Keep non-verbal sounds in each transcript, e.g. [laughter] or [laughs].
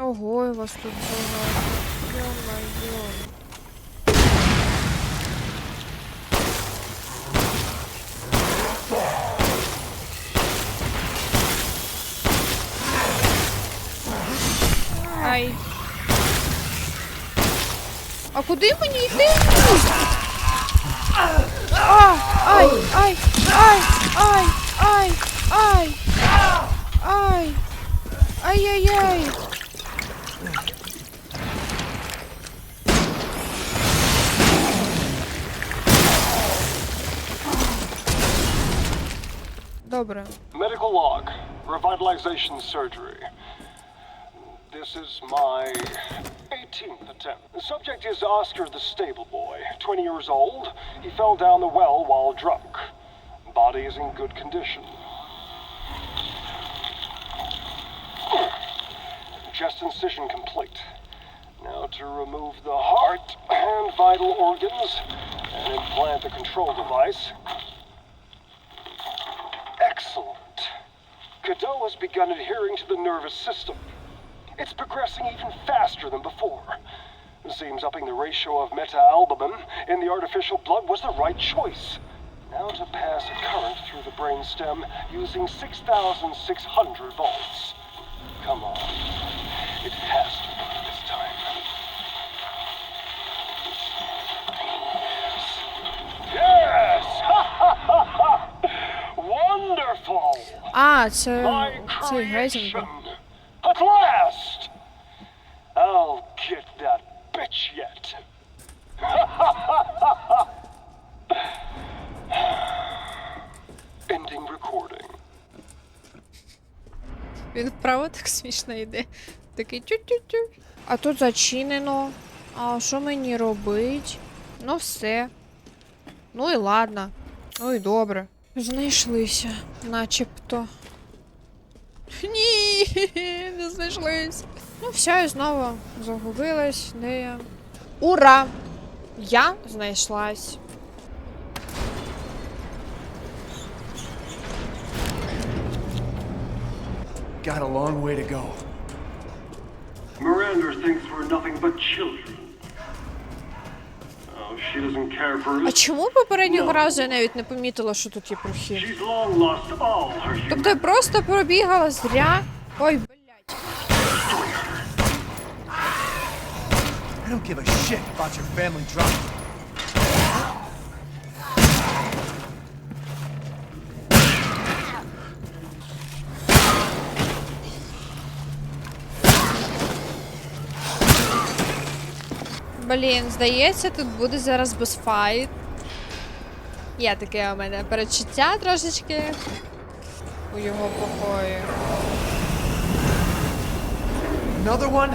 Ого, і вас тут багато. Йо-моє. Ай. А куди мені йти? А, ай, ай, ай, ай, ай, ай, ай, ай-яй-яй. Добре. Medical log. Revitalization surgery. This is my 18th attempt. The subject is Oscar the stable boy, 20 years old. He fell down the well while drunk. Body is in good condition. Chest incision complete. Now to remove the heart and vital organs and implant the control device. Begun adhering to the nervous system. It's progressing even faster than before. Seems upping the ratio of meta-albumin in the artificial blood was the right choice. Now to pass a current through the brainstem using 6,600 volts. Come on. А, це My цей Гейзенберг. At last! I'll get that bitch yet. [laughs] Ending recording. Він вправо так смішно йде. Такий тю-тю-тю. А тут зачинено. А що мені робить? Ну все. Ну і ладно. Ну і добре. Знайшлися, начебто. Ні, не знайшлись. Ну, все, і знову загубилась, де я. Ура! Я знайшлась. Got a long way to go. Miranda thinks we're nothing but children. А чому попереднього разу я навіть не помітила, що тут є прохід? She's long lost all her Тобто я просто пробігала зря. Ой, блядь. I don't give a shit about your family drama. Блін, здається, тут буде зараз босфайт. Є таке у мене передчуття трошечки у його покої. Another one?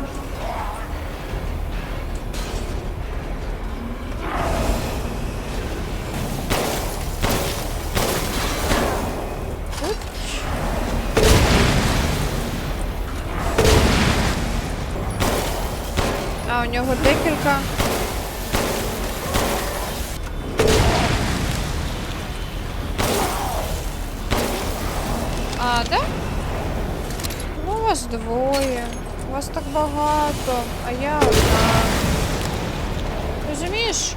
У нього декілька. А, да? Ну, вас двоє. Вас так багато, а я одна. Розумієш?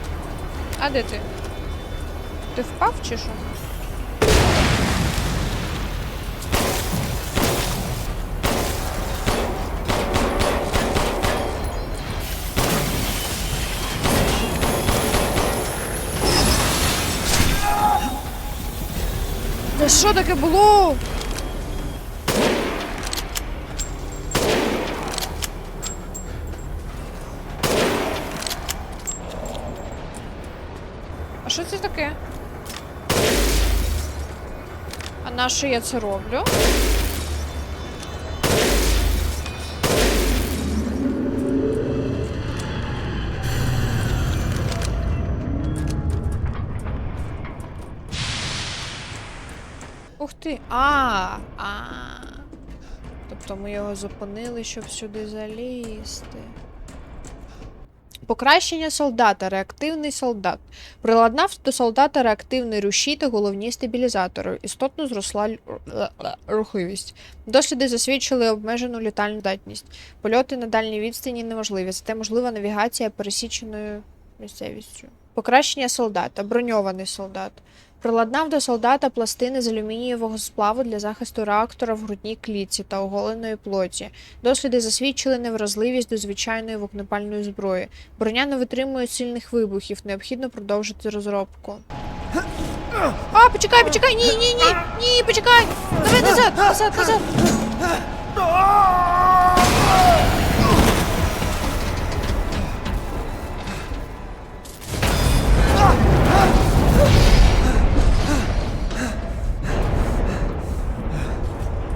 А де ти? Ти впав чи що? Що таке було? А що це таке? А на що я це роблю? Ух. А, а. Тобто ми його зупинили, щоб сюди залізти. Покращення солдата, реактивний солдат. Приладнав до солдата реактивний рушій та головні стабілізатори. Істотно зросла л- л- рухливість. Досліди засвідчили обмежену літальну здатність. Польоти на дальній відстані неможливі, зате можлива навігація пересіченою місцевістю. Покращення солдата, броньований солдат. Приладнав до солдата пластини з алюмінієвого сплаву для захисту реактора в грудній клітці та оголеної плоті. Досліди засвідчили невразливість до звичайної вогнепальної зброї. Броня не витримує сильних вибухів, необхідно продовжити розробку. А, почекай, почекай! Ні, ні, ні! Ні, почекай! Давай назад! Назад, назад!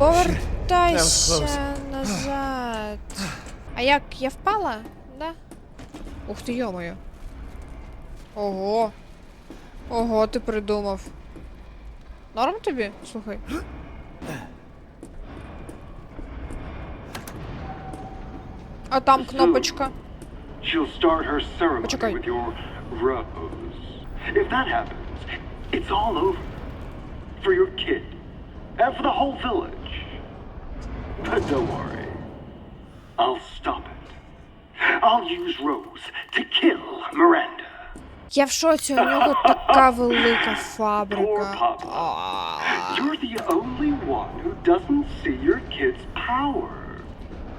Повертайся назад. А як я впала? Да? Ух ти, йомою. Ого. Ого, ти придумав. Норм тобі? Слухай. А там кнопочка. She'll start her ceremony Почекай. with your rose. If that happens, it's all over. For your kid. And for the whole village. But don't worry. I'll stop it. I'll use Rose to kill Miranda. Я в шоці, у нього [laughs] така велика Poor фабрика. Papa. А. You're the only one who doesn't see your kid's power.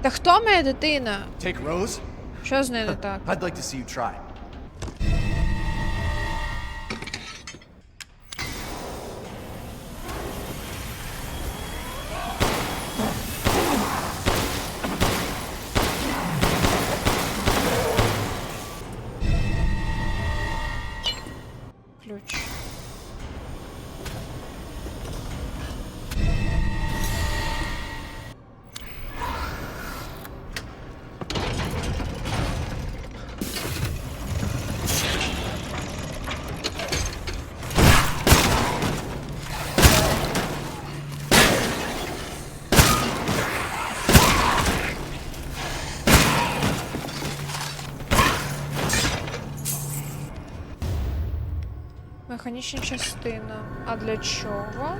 Та хто моя дитина? Take Rose? Що з нею не так? I'd like to see you try. Механічна частина. А для чого?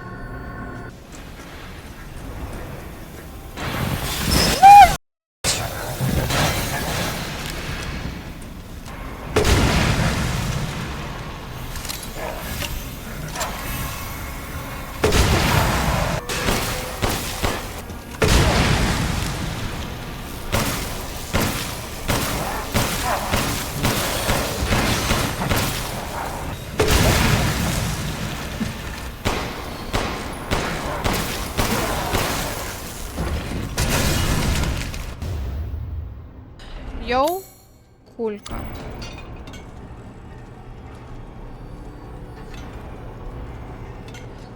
Кулька.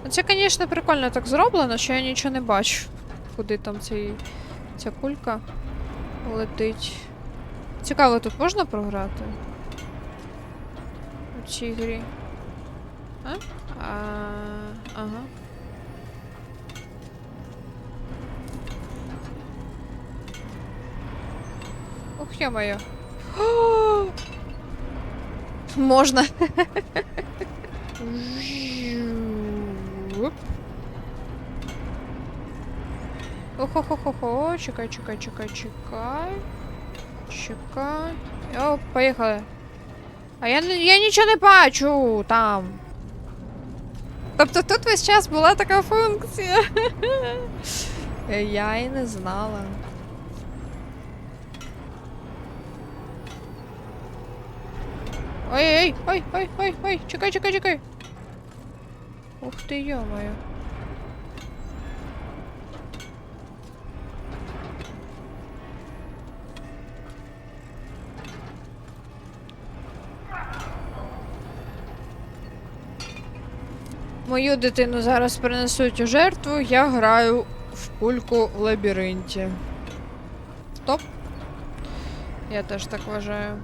Ну, Це, звісно, прикольно так зроблено, що я нічого не бачу. Куди там цей, ця кулька летить. Цікаво, тут можна програти? У цій грі. А? а ага. Ух, ё-моё. Можно. Охо-хо-хо-хо, чекай, чекай, чекай, чекай. Чекай. О, поїхали. А я, я нічого не бачу там. Тобто тут весь час була така функція. [laughs] Я і не знала. Ой, ой, ой, ой, ой, чекай, чекай, чекай. Ух ти, ё-моё. Мою дитину зараз принесуть у жертву, я граю в пульку в лабіринті. Стоп. Я теж так вважаю.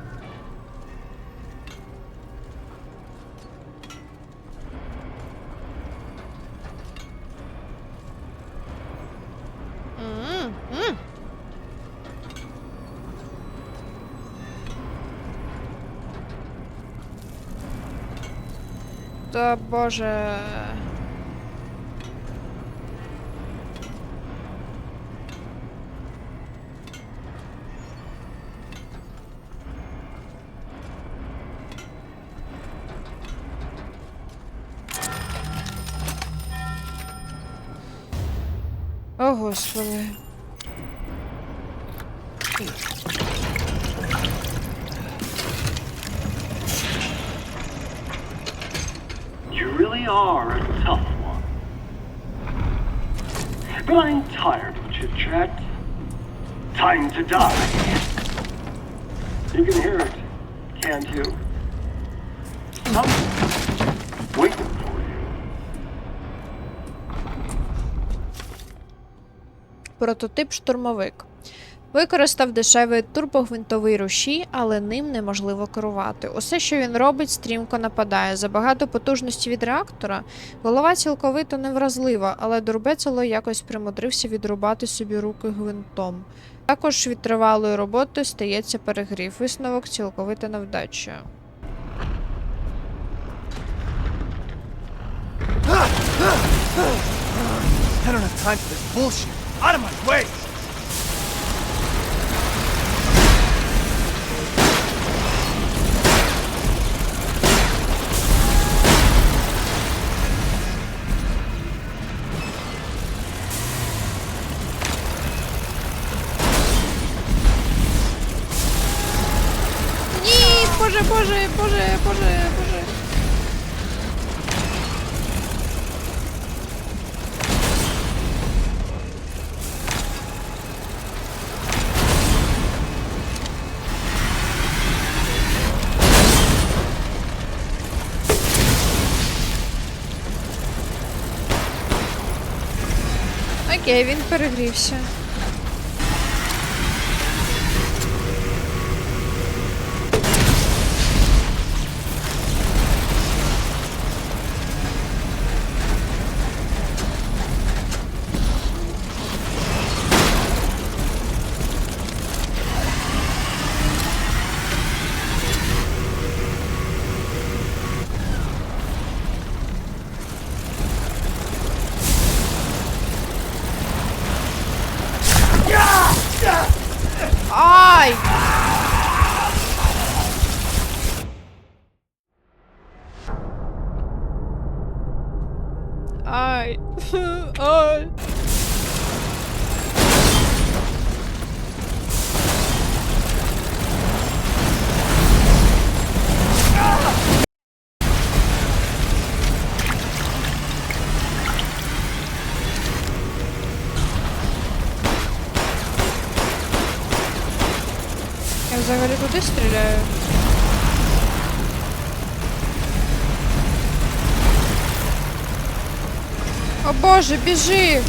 Та боже. О, господи. But I'm tired of chit chat. Time to die. You can hear it, can't you? Something waiting for you. Прототип штурмовик. Використав дешевий турбогвинтовий рушій, але ним неможливо керувати. Усе, що він робить, стрімко нападає. Забагато потужності від реактора. Голова цілковито невразлива, але Дурбецело якось примудрився відрубати собі руки гвинтом. Також від тривалої роботи стається перегрів. Висновок цілковита невдача. I don't have time for this bullshit. Out of my way! Окей, він перегрівся. О боже, біжи!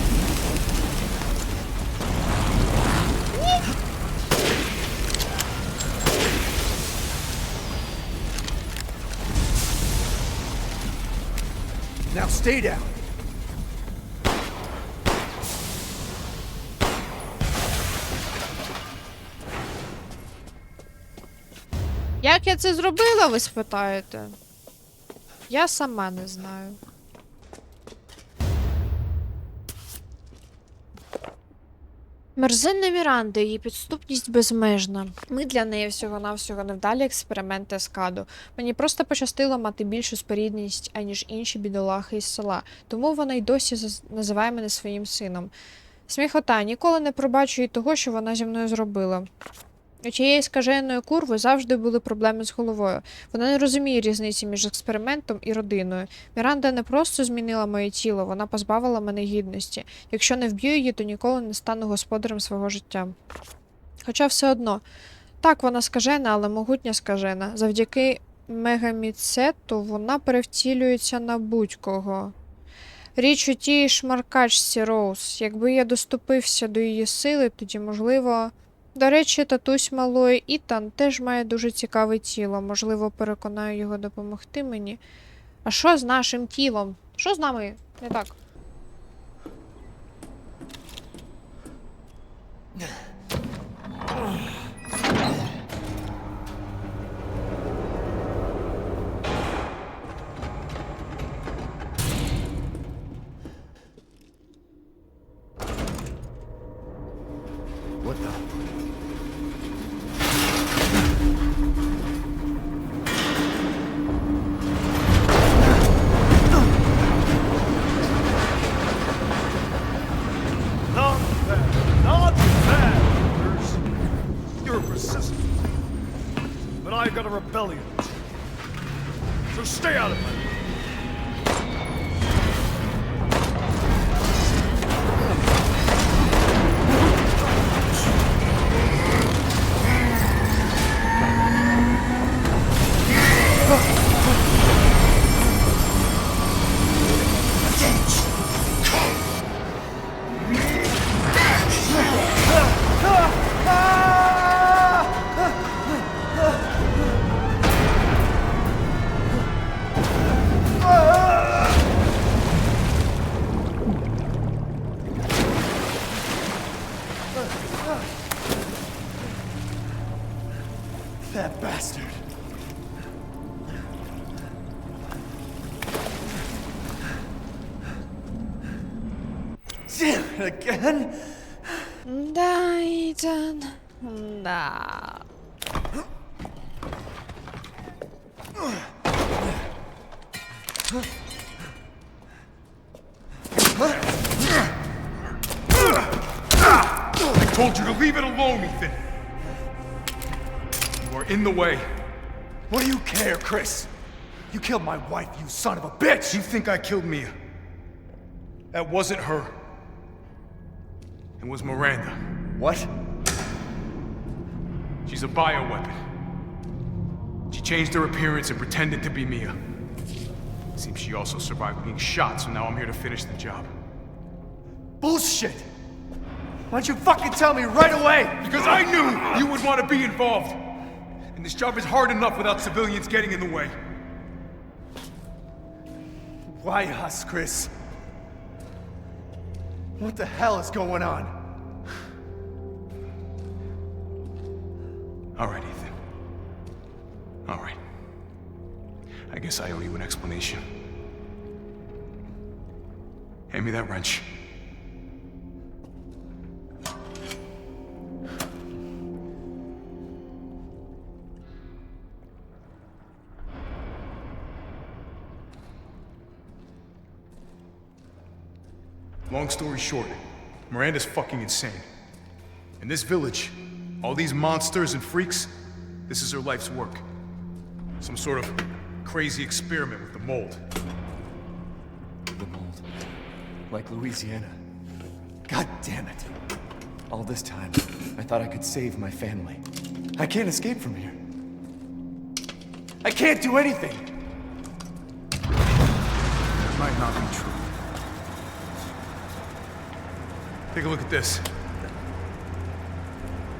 Now stay down. Як я це зробила, ви спитаєте? Я сама не знаю. Мерзенна Міранда, її підступність безмежна. Ми для неї всього-навсього невдалі експерименти з каду. Мені просто пощастило мати більшу спорідність, аніж інші бідолахи із села, тому вона й досі називає мене своїм сином. Сміхота, ніколи не пробачу їй того, що вона зі мною зробила. У тієї скаженої курви завжди були проблеми з головою. Вона не розуміє різниці між експериментом і родиною. Міранда не просто змінила моє тіло, вона позбавила мене гідності. Якщо не вб'ю її, то ніколи не стану господарем свого життя. Хоча все одно, так, вона скажена, але могутня скажена. Завдяки мегаміцету вона перевтілюється на будь-кого. Річ у тій шмаркачці Роуз. Якби я доступився до її сили, тоді, можливо. До речі, татусь малої Ітан теж має дуже цікаве тіло. Можливо, переконаю його допомогти мені. А що з нашим тілом? Що з нами? Не так. You care, Chris? You killed my wife, you son of a bitch! You think I killed Mia? That wasn't her. It was Miranda. What? She's a bioweapon. She changed her appearance and pretended to be Mia. Seems she also survived being shot, so now I'm here to finish the job. Bullshit! Why don't you fucking tell me right away? Because I knew you would want to be involved. And this job is hard enough without civilians getting in the way. Why us, Chris? What the hell is going on? All right, Ethan. All right. I guess I owe you an explanation. Hand me that wrench. Long story short, Miranda's fucking insane. In this village, all these monsters and freaks, this is her life's work. Some sort of crazy experiment with the mold. The mold. Like Louisiana. God damn it. All this time, I thought I could save my family. I can't escape from here. I can't do anything! That might not be true. Take a look at this.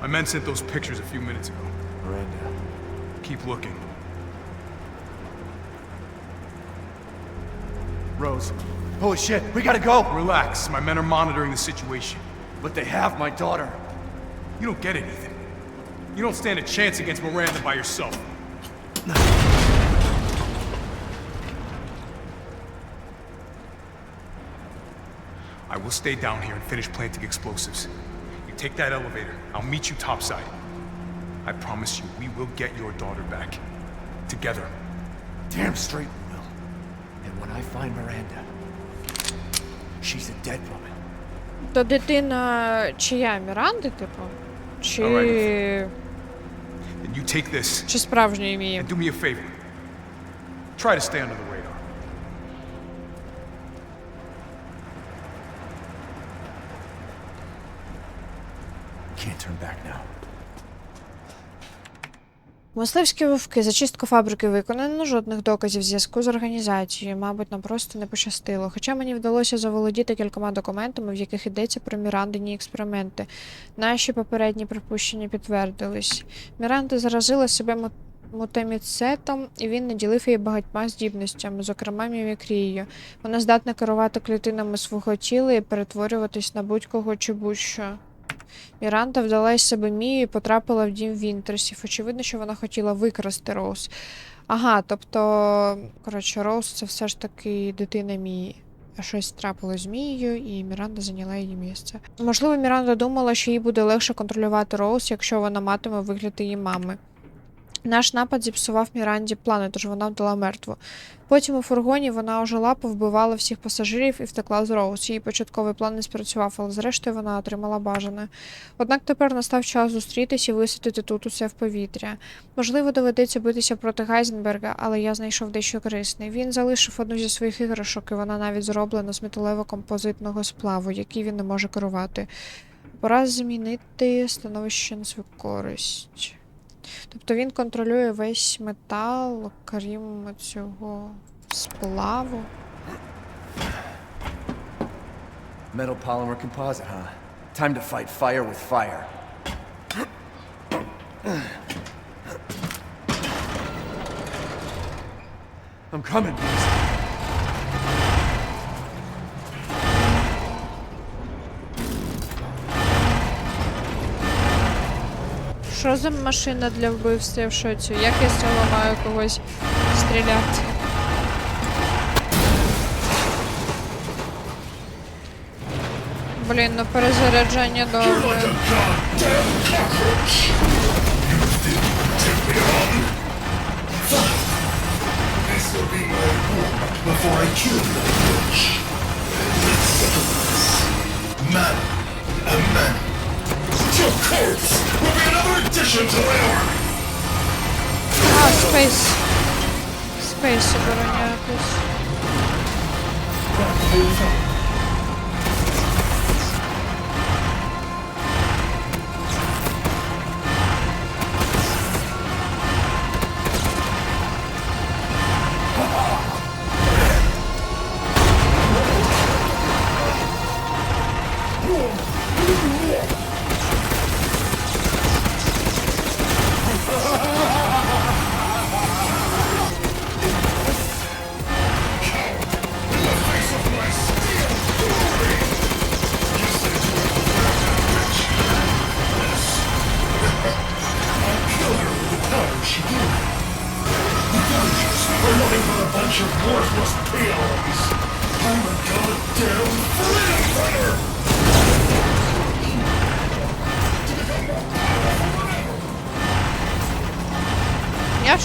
My men sent those pictures a few minutes ago. Miranda. Keep looking. Rose. Holy shit, we gotta go! Relax, my men are monitoring the situation. But they have my daughter. You don't get anything. You don't stand a chance against Miranda by yourself. I will stay down here and finish planting explosives. You take that elevator. I'll meet you topside. I promise you, we will get your daughter back. Together. Damn straight we will. And when I find Miranda, she's a dead woman. То дитина чия? Міранди, типу? Чи. Alright. And you take this Чи справжньої ім'ї? and do me a favor. Try to stay under the Can't turn back now. Мисливські вовки, зачистку фабрики виконано, жодних доказів зв'язку з організацією. Мабуть, нам просто не пощастило. Хоча мені вдалося заволодіти кількома документами, в яких йдеться про Мірандині експерименти. Наші попередні припущення підтвердились. Міранда заразила себе му- мутаміцетом, і він наділив її багатьма здібностями, зокрема мімікрією. Вона здатна керувати клітинами свого тіла і перетворюватись на будь-кого чи будь-що. Міранда вдала себе Мію і потрапила в дім Вінтерсів. Очевидно, що вона хотіла викрасти Роуз. Ага, тобто, коротше, Роуз це все ж таки дитина Мії. Щось трапилось з Мією, і Міранда зайняла її місце. Можливо, Міранда думала, що їй буде легше контролювати Роуз, якщо вона матиме вигляд її мами. Наш напад зіпсував Міранді плани, тож вона вдала мертву. Потім у фургоні вона ожила, повбивала всіх пасажирів і втекла з Роуз. Її початковий план не спрацював, але зрештою вона отримала бажане. Однак тепер настав час зустрітись і висадити тут усе в повітря. Можливо, доведеться битися проти Гайзенберга, але я знайшов дещо корисне. Він залишив одну зі своїх іграшок, і вона навіть зроблена з металево-композитного сплаву, який він не може керувати. Пора змінити становище на свою користь. Тобто він контролює весь метал, крім цього сплаву. Metal polymer composite, huh? Time to fight fire with fire. I'm coming, boys. Що за машина для вбивства я в шоці? Як я з цього маю когось стріляти? Блін, ну перезаряджання work before I kill the bitch. Man, a man. Of Corps will be another addition to our... Ah, space... Space obronię jakoś.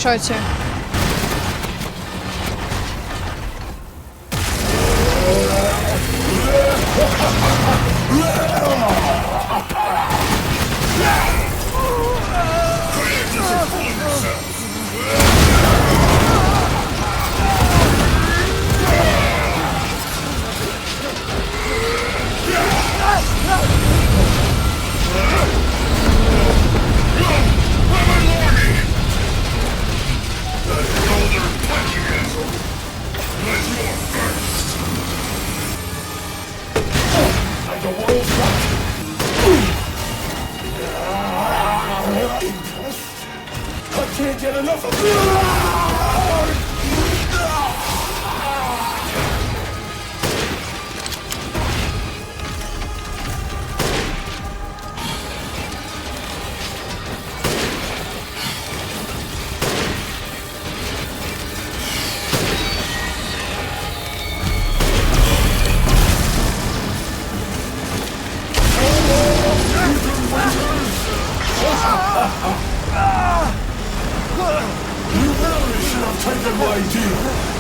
Шоці. fighting!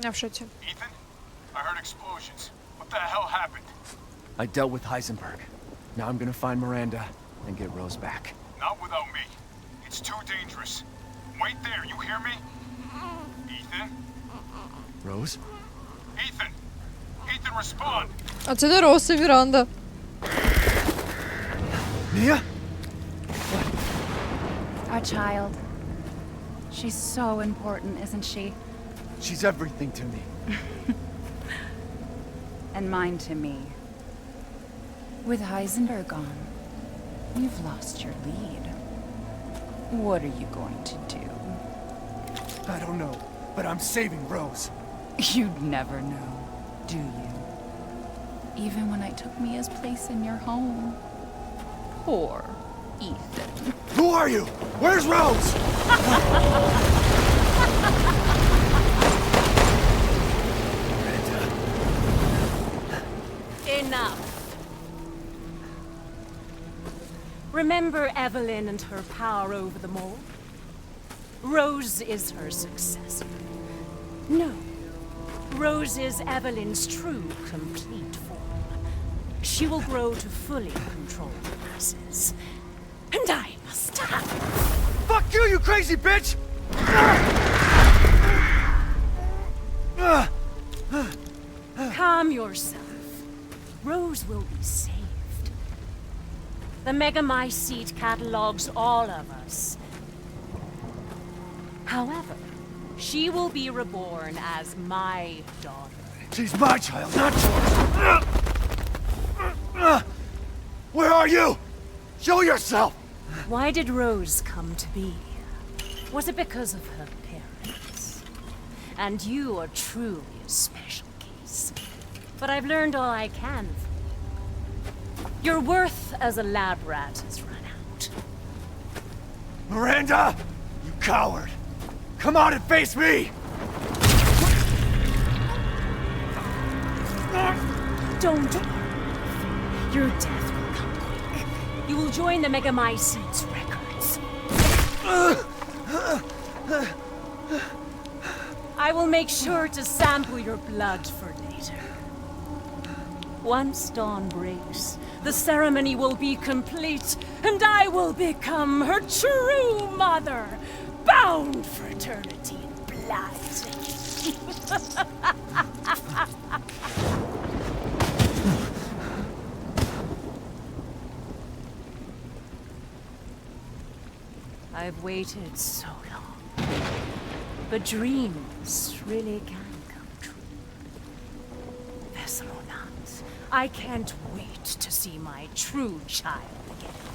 Я в шоці. Ethan? I heard explosions. What the hell happened? I dealt with Heisenberg. Now I'm gonna find Miranda and get Rose back. Not without me. It's too dangerous. Wait there, you hear me? Ethan? Rose? Ethan! Ethan, respond! А це доросла Міранда. Mia? Our child. She's so important, isn't she? She's everything to me. [laughs] And mine to me. With Heisenberg gone, you've lost your lead. What are you going to do? I don't know, but I'm saving Rose. [laughs] You'd never know, do you? Even when I took Mia's place in your home. Poor Ethan. Who are you? Where's Rose? [laughs] enough. Remember Evelyn and her power over them all? Rose is her successor. No. Rose is Evelyn's true, complete form. She will grow to fully control the masses. And I must stop. Fuck you, you crazy bitch! Calm yourself. Rose will be saved. The Megamycete catalogs all of us. However, she will be reborn as my daughter. She's my child, not yours. Where are you? Show yourself! Why did Rose come to be? Here? Was it because of her parents? And you are truly a special case. But I've learned all I can. Your worth as a lab rat has run out. Miranda! You coward! Come on and face me! Don't. Your death will come quick. You will join the Megamycetes records. I will make sure to sample your blood for later. Once dawn breaks, the ceremony will be complete, and I will become her true mother, bound for eternity in blood. [laughs] I've waited so long. But dreams really can I can't wait to see my true child again.